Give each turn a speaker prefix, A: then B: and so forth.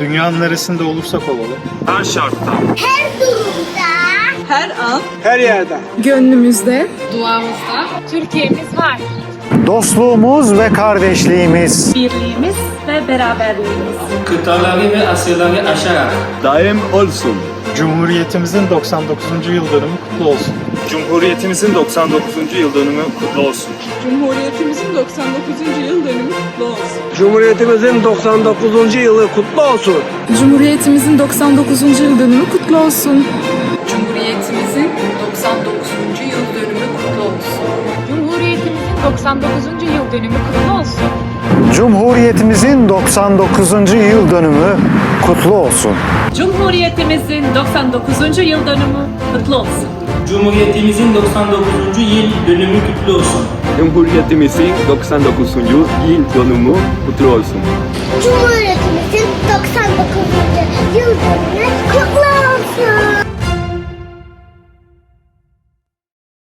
A: Dünyanın neresinde olursak olalım.
B: Her şartta.
C: Her durumda.
D: Her an
E: Her yerde.
D: gönlümüzde
F: duamızda Türkiye'miz var.
G: Dostluğumuz ve kardeşliğimiz.
F: Birliğimiz ve beraberliğimiz.
H: kıtaları ve asırları aşarak
B: Daim olsun.
A: Cumhuriyetimizin 99. yıl dönümü kutlu olsun.
B: Cumhuriyetimizin 99. yıl dönümü kutlu olsun.
D: Cumhuriyetimizin 99. yıl dönümü kutlu olsun.
E: Cumhuriyetimizin 99. yılı kutlu olsun.
D: Cumhuriyetimizin 99. yıl dönümü kutlu olsun.
F: Cumhuriyetimizin 99. yıl dönümü kutlu olsun. Cumhuriyetimizin 99. yıl dönümü kutlu olsun.
G: Cumhuriyetimizin 99. yıl dönümü kutlu olsun.
F: Cumhuriyetimizin 99. yıl dönümü kutlu olsun.
H: Cumhuriyetimizin 99. yıl dönümü kutlu olsun.
B: Cumhuriyetimizin 99. yıl dönümü kutlu olsun.
C: Cumhuriyetimizin 99.